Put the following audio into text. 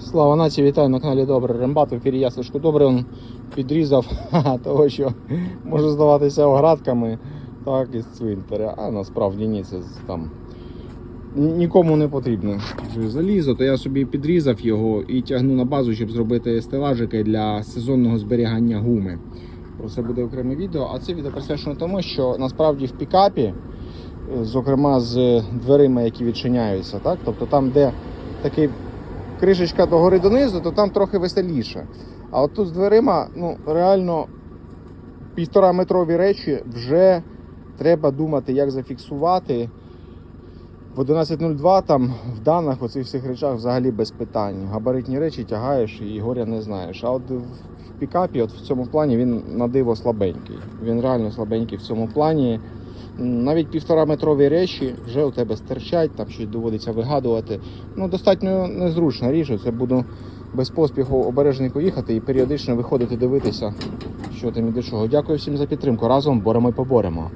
Слава нації, вітаю на каналі Добре Рембат. В ефірі я Сашко Добре он підрізав того, що може здаватися оградками, так із цвинтаря, а насправді ні, це там нікому не потрібно. Залізо, то я собі підрізав його і тягну на базу, щоб зробити стелажики для сезонного зберігання гуми. Про це буде окреме відео. А це відео присвячено тому, що насправді в пікапі, е, зокрема з дверима, які відчиняються, так? тобто там, де такий кришечка догори донизу, то там трохи веселіше. А от тут з дверима, ну, реально півтора метрові речі вже треба думати, як зафіксувати. В 11.02 там в даних оцих всіх речах взагалі без питань. Габаритні речі тягаєш і горя не знаєш. А от в пікапі, от в цьому плані, він на диво слабенький. Він реально слабенький в цьому плані. Навіть півтора метрові речі вже у тебе стирчать, там щось доводиться вигадувати. Ну, достатньо незручна річ. Це буду без поспіху обережненько їхати і періодично виходити дивитися, що там і до чого. Дякую всім за підтримку. Разом боремо і поборемо.